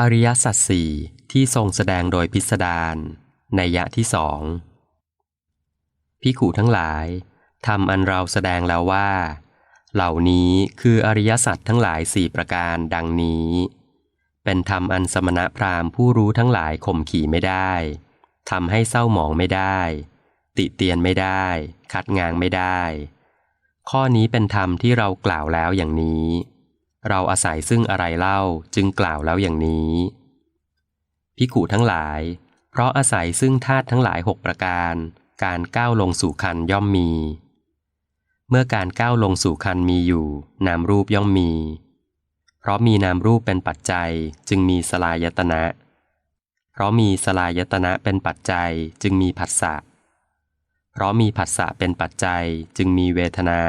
อริยสัจสี่ที่ทรงแสดงโดยพิสดารในยะที่สองพิขูทั้งหลายทำอันเราแสดงแล้วว่า เหล่านี้คืออริยสัจทั้งหลายสี่ประการดังนี้ เป็นธรรมอันสมณะพราหมณ์ผู้รู้ทั้งหลายข่มขี่ไม่ได้ทำให้เศร้าหมองไม่ได้ ติเตียนไม่ได้คัดงางไม่ได้ ข้อนี้เป็นธรรมที่เรากล่าวแล้วอย่างนี้ เราอาศัยซึ่งอะไรเล่าจึงกล่าวแล้วอย่างนี้พิขูทั้งหลาย เพราะอาศัยซึ่งธาตุทั้งหลายหกประการ การก้าวลงสู่คันย่อมมี เมื่อการก้าวลงสู่คันมีอยู่ นามรูปย่อมมี เพราะมีนามรูปเป็นปัจจัยจึงมีสลายตนะ เพราะมีสลายตนะเป็นปัจจัยจึงมีผัสสะ เพราะมีผัสสะเป็นปัจจัยจึงมีเวทนา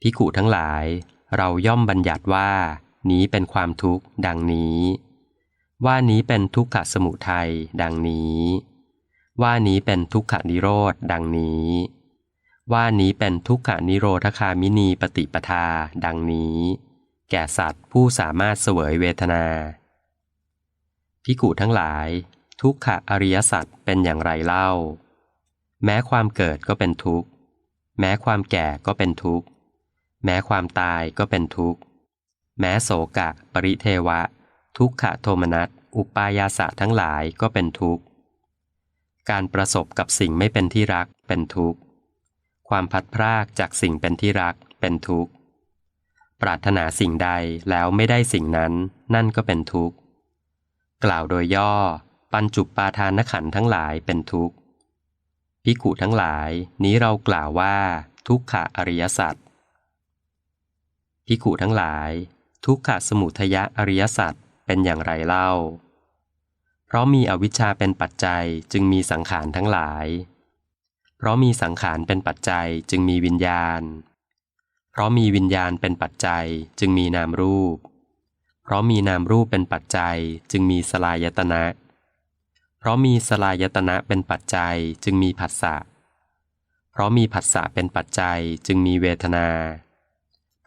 พิขุทั้งหลาย เราย่อมบัญญัติว่า นี้เป็นความทุกข์ ดังนี้ ว่านี้เป็นทุกขสมุทัยดังนี้ ว่านี้เป็นทุกขนิโรธดังนี้ ว่านี้เป็นทุกขนิโรธคามินีปฏิปทา ดังนี้ แก่สัตว์ผู้สามารถเสวยเวทนาพิกุทั้งหลาย ทุกขอริยสัจเป็นอย่างไรเล่า แม้ความเกิดก็เป็นทุกข์ แม้ความแก่ก็เป็นทุกข์ แม้ความตายก็เป็นทุกข์ แม้โศกะ ปริเทวะ ทุกขโทมนัส อุปายาสะทั้งหลายก็เป็นทุกข์ การประสบกับสิ่งไม่เป็นที่รักเป็นทุกข์ ความพัดพรากจากสิ่งเป็นที่รักเป็นทุกข์ ปรารถนาสิ่งใดแล้วไม่ได้สิ่งนั้นนั่นก็เป็นทุกข์ กล่าวโดยย่อ ปัญจุปปาทานขันธ์ทั้งหลายเป็นทุกข์พิกุทั้งหลายนี้เรากล่าวว่าทุกขะอริยสัจ พิกุทั้งหลาย ทุกขสมุทยะอริยสัจเป็นอย่างไรเล่า เพราะมีอวิชชาเป็นปัจจัยจึงมีสังขารทั้งหลาย เพราะมีสังขารเป็นปัจจัยจึงมีวิญญาณ เพราะมีวิญญาณเป็นปัจจัยจึงมีนามรูป เพราะมีนามรูปเป็นปัจจัยจึงมีสลายตนะ เพราะมีสลายตนะเป็นปัจจัยจึงมีผัสสะ เพราะมีผัสสะเป็นปัจจัยจึงมีเวทนา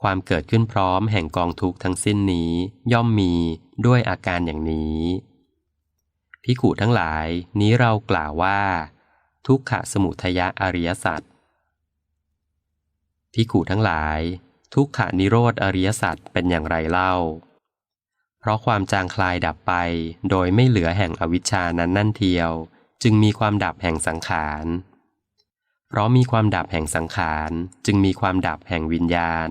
ความเกิดขึ้นพร้อมแห่งกองทุกข์ทั้งสิ้นนี้ย่อมมีด้วยอาการอย่างนี้พิขูทั้งหลายนี้เรากล่าวว่า ทุกขสมุทยะอริยสัจพิขูทั้งหลาย ทุกขนิโรธอริยสัจเป็นอย่างไรเล่า เพราะความจางคลายดับไป โดยไม่เหลือแห่งอวิชชานั้นนั่นเทียว จึงมีความดับแห่งสังขารเพราะมีความดับแห่งสังขาร จึงมีความดับแห่งวิญญาณ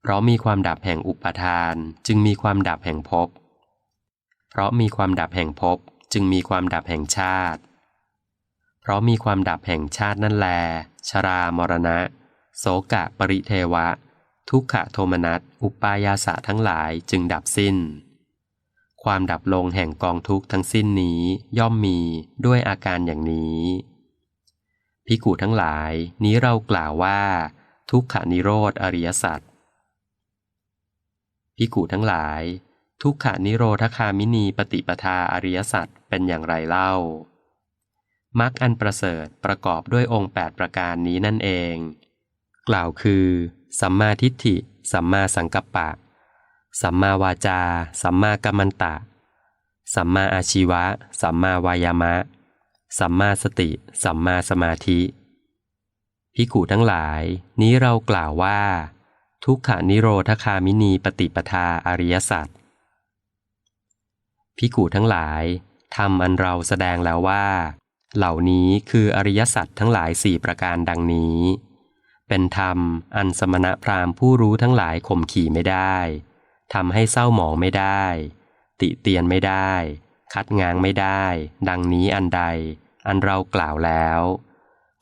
เพราะมีความดับแห่งอุปทานจึงมีความดับแห่งภพ เพราะมีความดับแห่งภพจึงมีความดับแห่งชาติ เพราะมีความดับแห่งชาตินั่นแล ชรามรณะ โสกะปริเทวะ ทุกขโทมนัส อุปายาสะทั้งหลายจึงดับสิ้น ความดับลงแห่งกองทุกข์ทั้งสิ้นนี้ย่อมมีด้วยอาการอย่างนี้ พิกูทั้งหลายนี้เรากล่าวว่า ทุกขานิโรธอริยสัจ พิกูทั้งหลาย ทุกขานิโรธคามินีปฏิปทาอริยสัจเป็นอย่างไรเล่า มรรคอันประเสริฐประกอบด้วยองค์ 8 ประการนี้นั่นเอง กล่าวคือ สัมมาทิฏฐิ สัมมาสังกัปปะ สัมมาวาจา สัมมากัมมันตะ สัมมาอาชีวะ สัมมาวายามะ สัมมาสติ สัมมาสมาธิพิกูทั้งหลาย นี้เรากล่าวว่า ทุกขานิโรธคามินีปฏิปทาอริยสัจพิกูทั้งหลายทำอันเราแสดงแล้วว่า เหล่านี้คืออริยสัจทั้งหลายสี่ประการดังนี้ เป็นธรรมอันสมณะพราหมณ์ผู้รู้ทั้งหลายข่มขี่ไม่ได้ทำให้เศร้าหมองไม่ได้ ติเตียนไม่ได้ คัดง้างไม่ได้ ดังนี้อันใด อันเรากล่าวแล้ว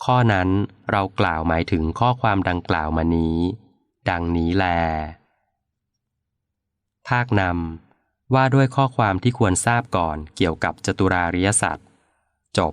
ข้อนั้นเรากล่าวหมายถึงข้อความดังกล่าวมานี้ ดังนี้แล ภาคนำว่าด้วยข้อความที่ควรทราบก่อนเกี่ยวกับจตุราริยสัตว์จบ